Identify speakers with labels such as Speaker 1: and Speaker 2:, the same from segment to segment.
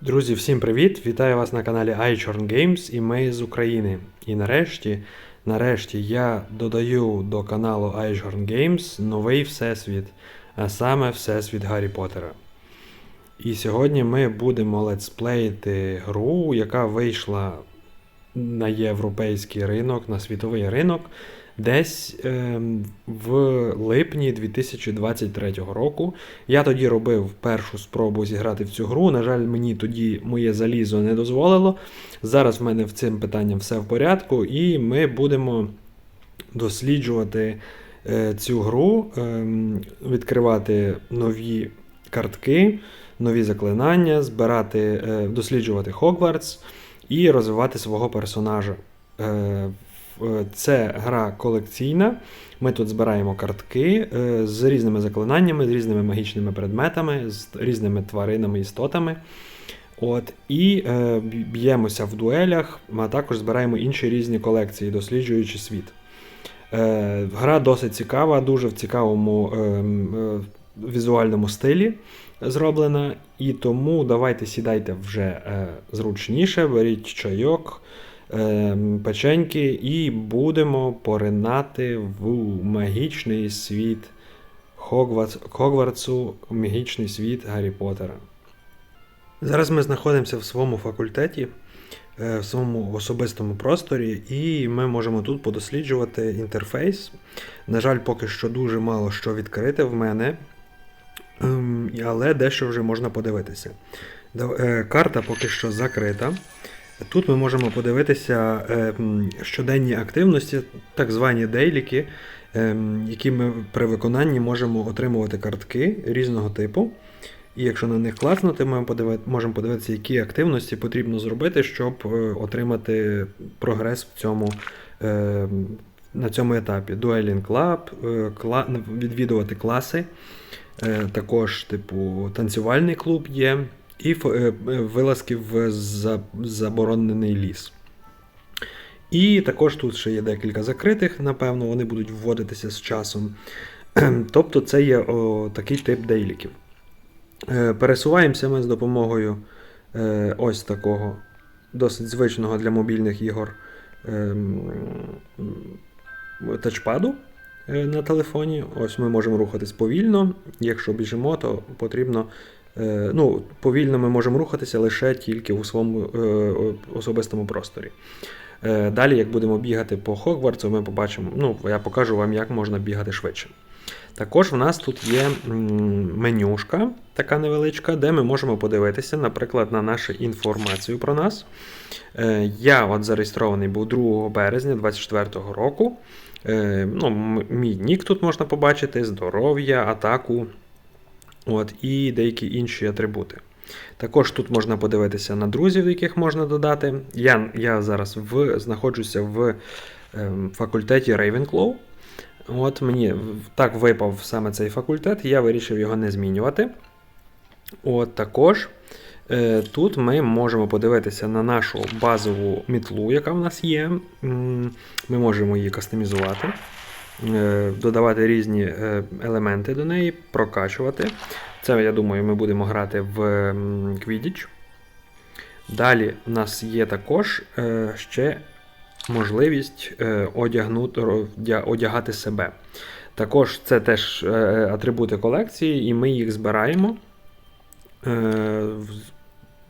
Speaker 1: Друзі, всім привіт! Вітаю вас на каналі iChorn Games і ми з України. І нарешті, нарешті я додаю до каналу iChorn Games новий всесвіт, а саме Всесвіт Гаррі Поттера. І сьогодні ми будемо летсплеїти гру, яка вийшла на європейський ринок, на світовий ринок десь ем, в липні 2023 року. Я тоді робив першу спробу зіграти в цю гру. На жаль, мені тоді моє залізо не дозволило. Зараз в мене в цим питанням все в порядку, і ми будемо досліджувати е, цю гру, ем, відкривати нові картки, нові заклинання, збирати, е, досліджувати Хогвартс і розвивати свого персонажа. Е, Це гра колекційна. Ми тут збираємо картки е, з різними заклинаннями, з різними магічними предметами, з різними тваринами, істотами. От, і е, б'ємося в дуелях, а також збираємо інші різні колекції, досліджуючи світ. Е, гра досить цікава, дуже в цікавому ем, е, візуальному стилі зроблена. І тому давайте сідайте вже е, зручніше, беріть чайок, е, печеньки і будемо поринати в магічний світ Хогвартс, Хогвартсу, магічний світ Гаррі Поттера. Зараз ми знаходимося в своєму факультеті, е, в своєму особистому просторі, і ми можемо тут подосліджувати інтерфейс. На жаль, поки що дуже мало що відкрите в мене, ем, але дещо вже можна подивитися. Е, Карта поки що закрита. Тут ми можемо подивитися е, щоденні активності, так звані дейліки, ем, які ми при виконанні можемо отримувати картки різного типу. І якщо на них класнути, ми можемо подивитися, які активності потрібно зробити, щоб е, отримати прогрес в цьому, е, на цьому етапі. Dueling Club, е, кла- відвідувати класи, е, також, типу, танцювальний клуб є, і е, е, вилазки в заборонений ліс. І також тут ще є декілька закритих, напевно, вони будуть вводитися з часом. Тобто це є о, такий тип дейліків. Е, Пересуваємося ми з допомогою ось такого досить звичного для мобільних ігор ем, тачпаду е, на телефоні. Ось ми можемо рухатись повільно. Якщо біжимо, то потрібно. Е, Ну, повільно ми можемо рухатися лише тільки у своєму е, особистому просторі. Е, Далі, як будемо бігати по Хогвартсу, ми побачимо, ну, я покажу вам, як можна бігати швидше. Також в нас тут є менюшка, така невеличка, де ми можемо подивитися, наприклад, на нашу інформацію про нас. Я от зареєстрований був 2 березня 2024 року. Ну, мій нік тут можна побачити, здоров'я, атаку от, і деякі інші атрибути. Також тут можна подивитися на друзів, яких можна додати. Я, я зараз в, знаходжуся в ем, факультеті Ravenclaw. От мені так випав саме цей факультет, я вирішив його не змінювати. От також е, тут ми можемо подивитися на нашу базову мітлу, яка в нас є. Ми можемо її кастомізувати, додавати різні е, елементи до неї, прокачувати. Це, я думаю, ми будемо грати в Quidditch. Далі в нас є також е, ще можливість е, одягнути, одягати себе. Також це теж е, атрибути колекції, і ми їх збираємо е,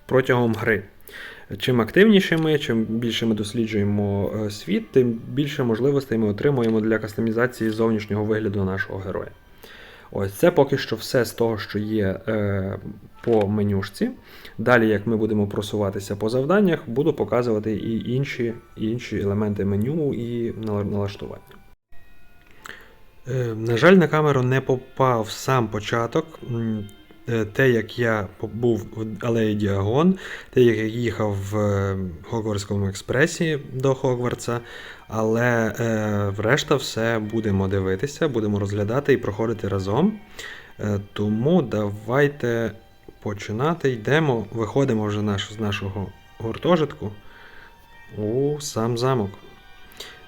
Speaker 1: протягом гри. Чим активніше ми, чим більше ми досліджуємо е, світ, тим більше можливостей ми отримуємо для кастомізації зовнішнього вигляду нашого героя. Ось це поки що все з того, що є е, по менюшці. Далі, як ми будемо просуватися по завданнях, буду показувати і інші, інші елементи меню і налаштування. Е, на жаль, на камеру не попав сам початок. Е, Те, як я був в алеї Діагон, те, як я їхав в е, Хогвартському експресі до Хогвартса. Але е, врешта все будемо дивитися, будемо розглядати і проходити разом. Е, тому давайте починати. Йдемо, виходимо вже наш, з нашого гуртожитку у сам замок.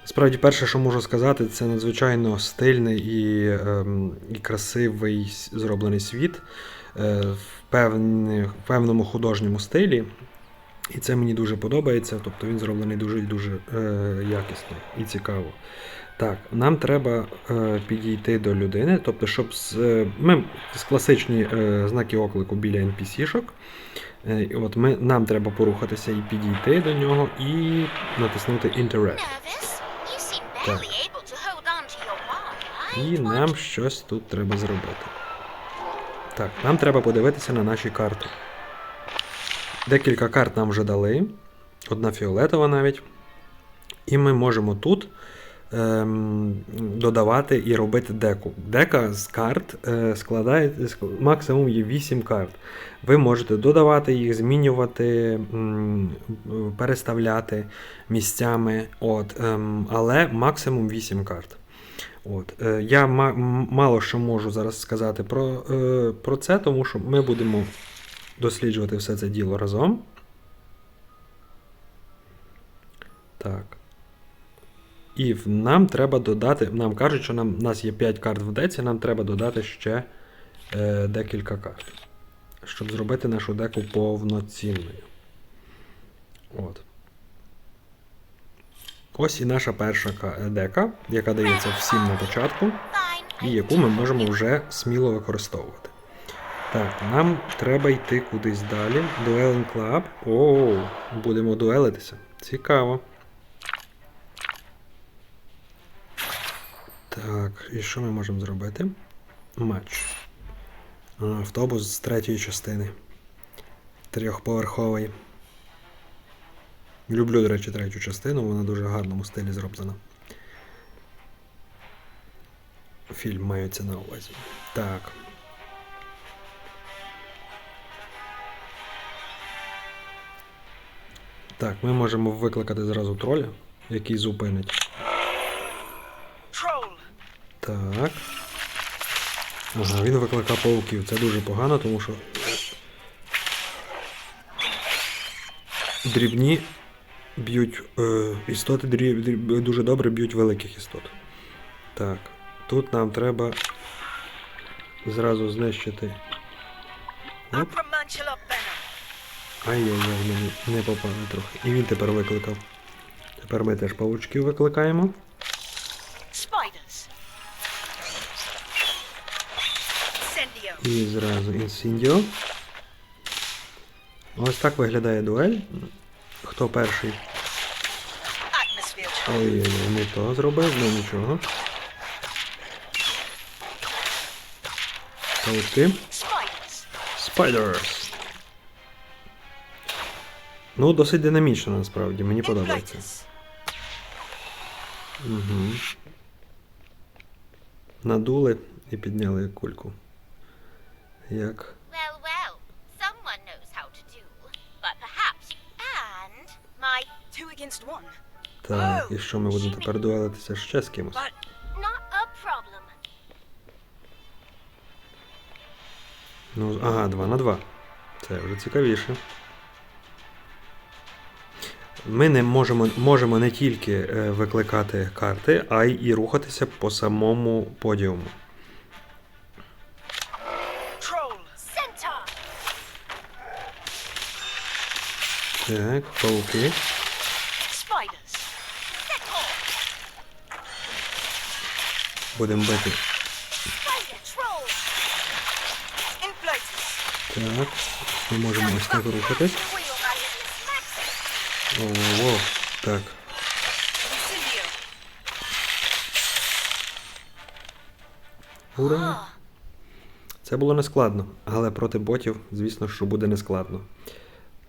Speaker 1: Справді, перше, що можу сказати, це надзвичайно стильний і, ем, і красивий зроблений світ. Е, в, певні, в певному художньому стилі. І це мені дуже подобається. Тобто він зроблений дуже і дуже е, якісно і цікаво. Так, нам треба е, підійти до людини, тобто, щоб з, е, ми з класичні е, знаки оклику біля NPC-шок. Е, от ми, нам треба порухатися і підійти до нього і натиснути Interact.
Speaker 2: Wine.
Speaker 1: І нам щось тут треба зробити. Так, нам треба подивитися на наші карти. Декілька карт нам вже дали. Одна фіолетова навіть. І ми можемо тут ем, додавати і робити деку. Дека з карт е, складає максимум є 8 карт. Ви можете додавати їх, змінювати, м, переставляти місцями. От, ем, але максимум 8 карт. От. Е, я мало що можу зараз сказати про, е, про це, тому що ми будемо досліджувати все це діло разом. Так. І нам треба додати. Нам кажуть, що нам, у нас є 5 карт в деці, нам треба додати ще е, декілька карт. Щоб зробити нашу деку повноцінною. От. Ось і наша перша дека, яка дається всім на початку, і яку ми можемо вже сміло використовувати. Так, нам треба йти кудись далі. Dueling Club. Оу, будемо дуелитися. Цікаво. Так, і що ми можемо зробити? Матч. Автобус з третьої частини. Трьохповерховий. Люблю, до речі, третю частину, вона дуже в гарному стилі зроблена. Фільм мається на увазі. Так. Так, ми можемо викликати зразу троля, який зупинить.
Speaker 3: Troll!
Speaker 1: Так. Ага, він викликав пауків. Це дуже погано, тому що. Дрібні б'ють. Е, істоти дуже добре б'ють великих істот. Так. Тут нам треба зразу знищити. Оп. Ай-яй-яй, мені не попали трохи. І він тепер викликав. Тепер ми теж павучків викликаємо. І зразу інсіндіо. Ось так виглядає дуель. Хто перший? Ой-ой-ой, не то зробив, ну нічого.
Speaker 3: Spiders!
Speaker 1: Spiders. Ну, досить динамічно насправді, мені подобається. Угу. Надули і підняли кульку. Як? Так, і що ми будемо тепер дуелитися ще з кимось? Ну, ага, 2 на 2. Це вже цікавіше. Ми не можемо, можемо не тільки е, викликати карти, а й і рухатися по самому подіуму. Так, пауки.
Speaker 3: Spiders!
Speaker 1: Будемо бити. Так. Ми можемо ось так рухатись. Ого, так. Ура! Це було нескладно, але проти ботів, звісно, що буде нескладно.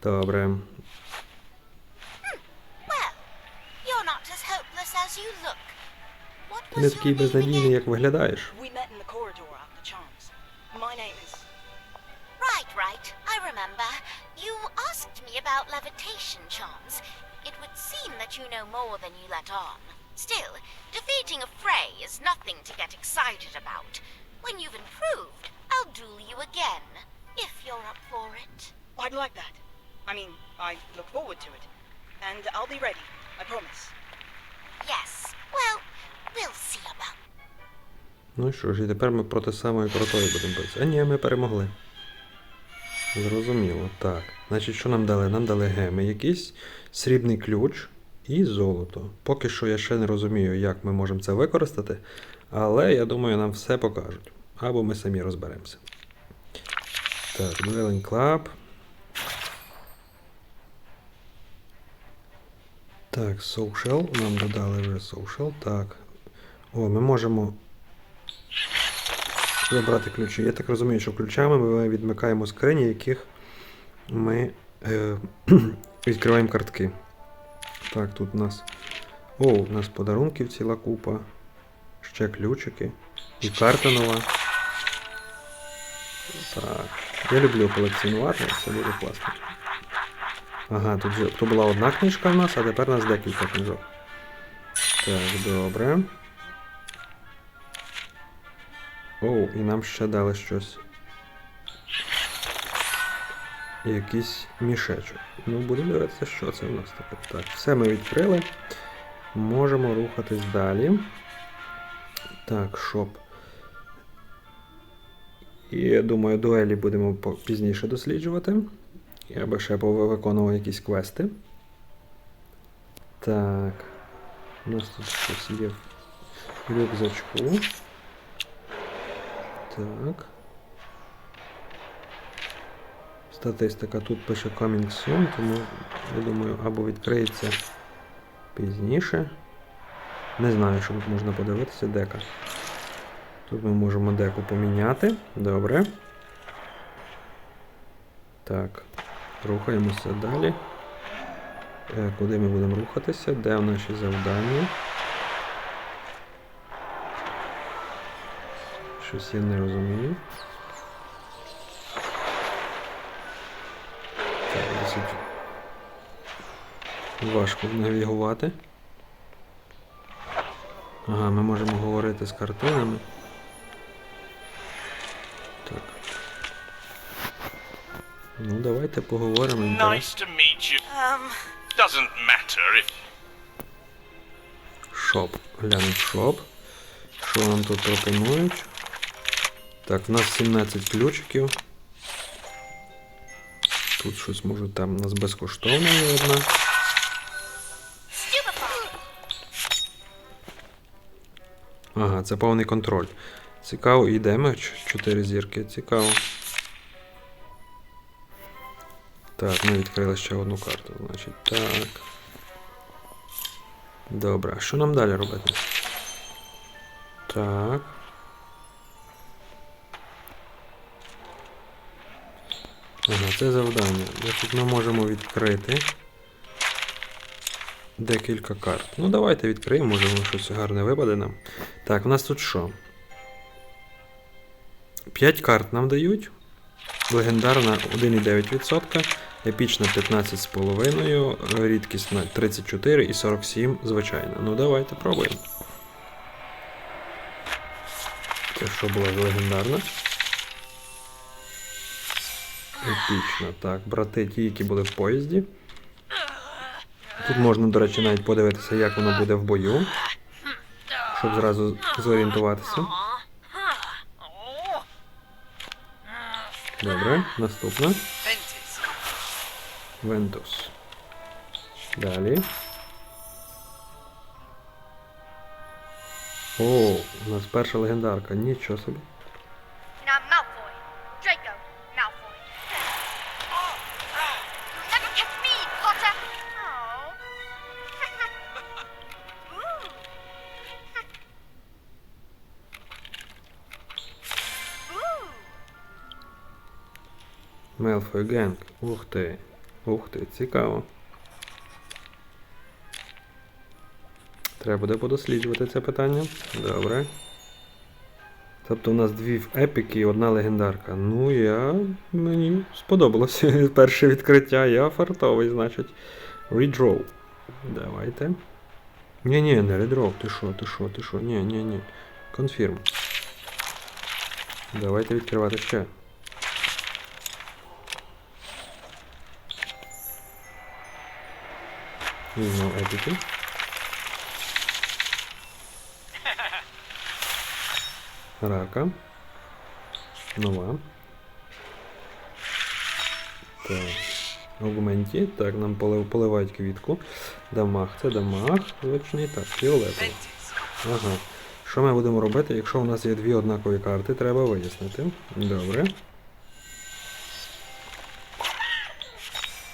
Speaker 1: Добре. Ти не
Speaker 2: was
Speaker 1: такий
Speaker 2: your name
Speaker 1: безнадійний,
Speaker 2: again?
Speaker 1: як виглядаєш.
Speaker 3: We met in the corridor after charms. My name is.
Speaker 2: Right, right. I remember. You asked me about levitation charms. It would seem that you know more than you let on. Still, defeating a Frey is nothing to get excited about. When you've improved, I'll duel you again, if you're up for it.
Speaker 3: I'd like that. I mean, I look forward to it. And I'll be ready. I promise.
Speaker 2: Yes. Well,
Speaker 1: Ну що ж, і тепер ми проти самої крутої будемо битися. А ні, ми перемогли. Зрозуміло, так. Значить, що нам дали? Нам дали геми якісь, срібний ключ і золото. Поки що я ще не розумію, як ми можемо це використати, але я думаю, нам все покажуть. Або ми самі розберемося. Так, Dwelling Club. Так, Social. Нам додали вже Social. Так. О, ми можемо забрати ключі. Я так розумію, що ключами ми відмикаємо скрині, яких ми е, відкриваємо картки. Так, тут у нас. О, у нас подарунків ціла купа. Ще ключики. І карта нова. Так. Я люблю колекціонувати, це буде класно. Ага, тут же то була одна книжка в нас, а тепер у нас декілька книжок. Так, добре. Оу, і нам ще дали щось. Якийсь мішечок. Ну, будемо дивитися, що це в нас таке. Так, все ми відкрили. Можемо рухатись далі. Так, шоп. І я думаю, дуелі будемо пізніше досліджувати. Я би ще виконував якісь квести. Так. У нас тут щось є в рюкзачку. Так. Статистика тут пише coming soon, тому я думаю, або відкриється пізніше. Не знаю, що тут можна подивитися. Дека. Тут ми можемо деку поміняти. Добре. Так. Рухаємося далі. Е, Куди ми будемо рухатися? Де наші завдання? Щось я не розумію. Так, досить важко навігувати. Ага, ми можемо говорити з картинами. Так. Ну, давайте поговоримо.
Speaker 4: Nice to meet you. Doesn't matter if
Speaker 1: Шоп. Глянемо в шоп. Що нам тут пропонують? Так, в нас 17 ключиків. Тут щось може там у нас безкоштовно є одна. Ага, це повний контроль. Цікаво, і демедж 4 зірки. Цікаво. Так, ми відкрили ще одну карту. Значить, так. Добре, що нам далі робити? Так. Ага, це завдання. Значить, ми можемо відкрити декілька карт. Ну, давайте відкриємо, може воно щось гарне випаде нам. Так, у нас тут що? 5 карт нам дають. Легендарна 1,9%, епічна 15,5%, рідкісна 34 і 47, звичайна. Ну давайте пробуємо. Це що була легендарна? Епічна. Так, брати ті, які були в поїзді. Тут можна, до речі, навіть подивитися, як воно буде в бою, щоб зразу зорієнтуватися. Добре, наступна. Вентус. Далі. О, у нас перша легендарка. Нічого собі. Мелфой Генг. Ух ти. Ух ти, цікаво. Треба буде подосліджувати це питання. Добре. Тобто у нас дві в епіки і одна легендарка. Ну, я. Мені сподобалося перше відкриття. Я фартовий, значить. Redraw. Давайте. Ні-ні, не redraw. Ти що, ти що, ти що? Ні, ні, ні. Confirm. Давайте відкривати ще. І знову епіки. Рака. Нова. Так. Аугменті. Так, нам поливають квітку. Дамаг, це дамаг. Звичний. Так, фіолетовий. Ага. Що ми будемо робити, якщо у нас є дві однакові карти, треба вияснити. Добре.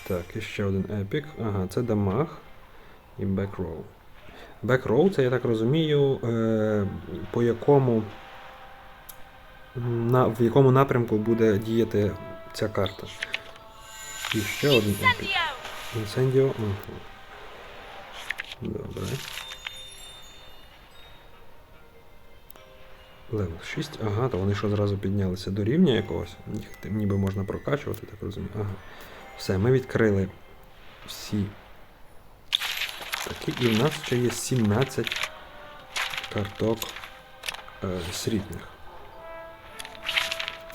Speaker 1: Так, і ще один епік. Ага, це дамаг і бекроу. Бекроу, це я так розумію, е, по якому на, в якому напрямку буде діяти ця карта. І ще один. Інсендіо. Добре. Левел 6. Ага, то вони що зразу піднялися до рівня якогось. Ніби можна прокачувати, так розумію. Ага. Все, ми відкрили всі. Такі, і в нас ще є 17 карток е, срібних.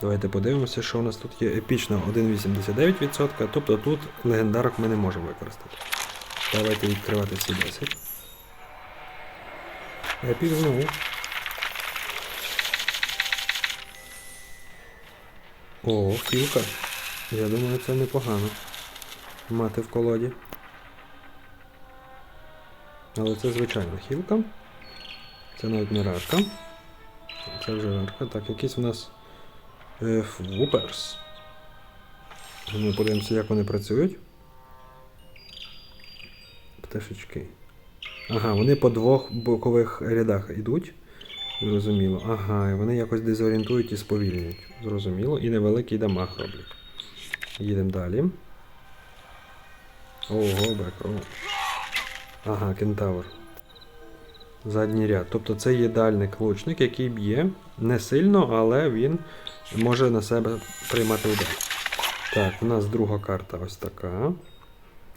Speaker 1: Давайте подивимося, що у нас тут є. Епічно 1,89%, тобто тут легендарок ми не можемо використати. Давайте відкривати всі 10. Епік знову. О, хілка. Я думаю, це непогано. Мати в колоді. Але це звичайна хілка. Це навіть не рарка. Це вже рарка. Так, якийсь у нас е, фвуперс. Ми подивимося, як вони працюють. Пташечки. Ага, вони по двох бокових рядах йдуть. Зрозуміло. Ага, і вони якось дезорієнтують і сповільнюють. Зрозуміло. І невеликий дамаг роблять. Їдемо далі. Ого, бекроу. Ага, кентавр. Задній ряд. Тобто це є дальник лучник, який б'є не сильно, але він може на себе приймати удар. Так, у нас друга карта ось така.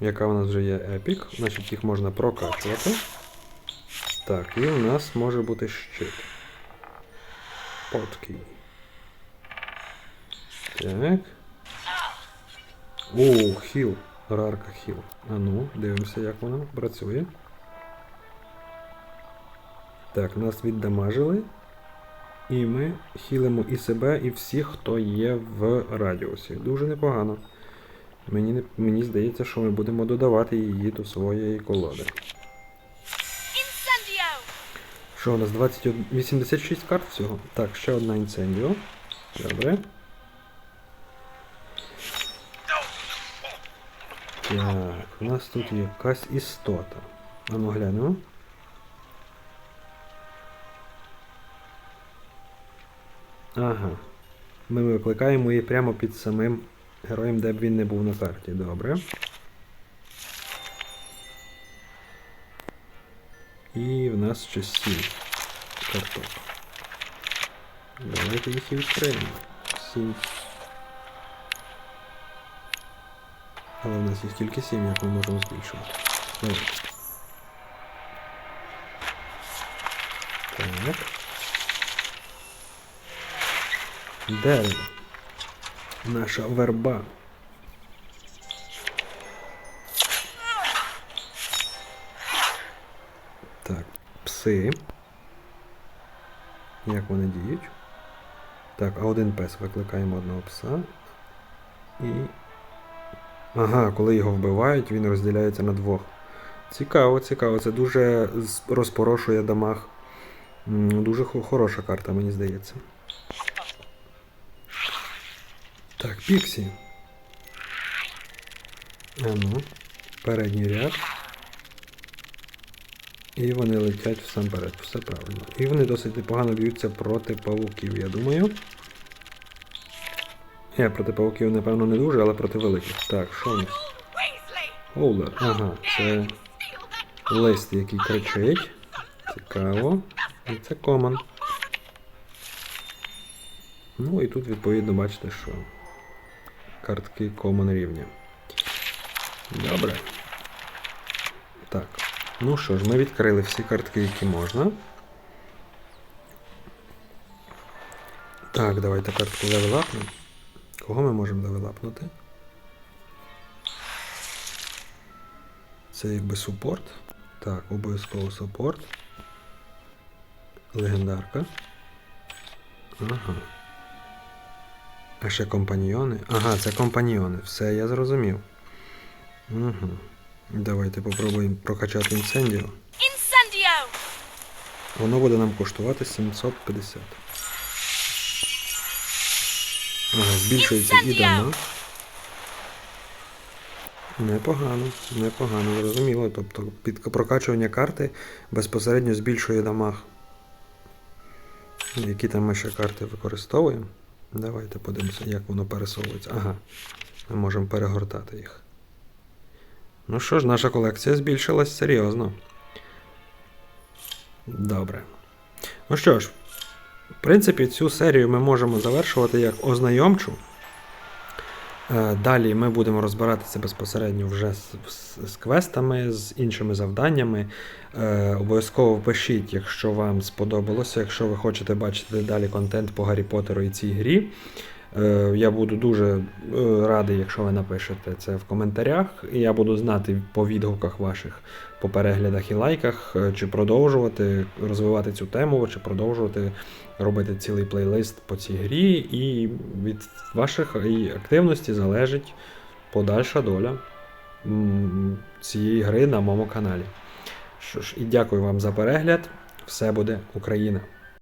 Speaker 1: Яка у нас вже є епік. Значить їх можна прокачувати. Так, і у нас може бути щит. Поткий. Так. О, хіл. Рарка хіл. А ну, дивимося, як вона працює. Так, нас віддамажили. І ми хілимо і себе, і всіх, хто є в радіусі. Дуже непогано. Мені, мені здається, що ми будемо додавати її до своєї колоди. Що у нас 21, 86 карт всього? Так, ще одна інцендіо. Добре. Так, у нас тут якась істота. А ну глянемо. Ага. Ми викликаємо її прямо під самим героєм, де б він не був на карті. Добре. І в нас ще 7 карток. Давайте їх і відкриємо. 7. Але в нас їх тільки 7, як ми можемо збільшувати. Так. Дерево. Наша верба. Так, пси. Як вони діють? Так, а один пес викликаємо одного пса. І. Ага, коли його вбивають, він розділяється на двох. Цікаво, цікаво. Це дуже розпорошує дамаг. Дуже хороша карта, мені здається. Так, Піксі. А ну, передній ряд. І вони летять всамперед, все правильно. І вони досить непогано б'ються проти павуків, я думаю. Я проти павуків, напевно, не дуже, але проти великих. Так, що у нас? Оулер. Ага, це лист, який кричить. Цікаво. І це коман. Ну і тут, відповідно, бачите, що картки коман рівня. Добре. Так. Ну що ж, ми відкрили всі картки, які можна. Так, давайте картку левелапнемо. Кого ми можемо левелапнути? Це якби супорт. Так, обов'язково супорт. Легендарка. Ага. А ще компаньйони. Ага, це компаньйони. Все, я зрозумів. Угу. Давайте попробуємо прокачати інцендіо.
Speaker 2: Incendio!
Speaker 1: Воно буде нам коштувати 750. Ага, збільшується і дамаг. Непогано, непогано, зрозуміло. Тобто під прокачування карти безпосередньо збільшує дамаг. Які там ми ще карти використовуємо? Давайте подивимося, як воно пересовується. Ага. Ми можемо перегортати їх. Ну що ж, наша колекція збільшилась серйозно. Добре. Ну що ж, в принципі, цю серію ми можемо завершувати як ознайомчу. Е, Далі ми будемо розбиратися безпосередньо вже з, з, з квестами, з іншими завданнями. Е, обов'язково пишіть, якщо вам сподобалося, якщо ви хочете бачити далі контент по Гаррі Поттеру і цій грі. Е, я буду дуже е, радий, якщо ви напишете це в коментарях. І я буду знати по відгуках ваших, по переглядах і лайках, е, чи продовжувати розвивати цю тему, чи продовжувати робити цілий плейлист по цій грі. І від ваших активності залежить подальша доля цієї гри на моєму каналі. Що ж, і дякую вам за перегляд. Все буде Україна!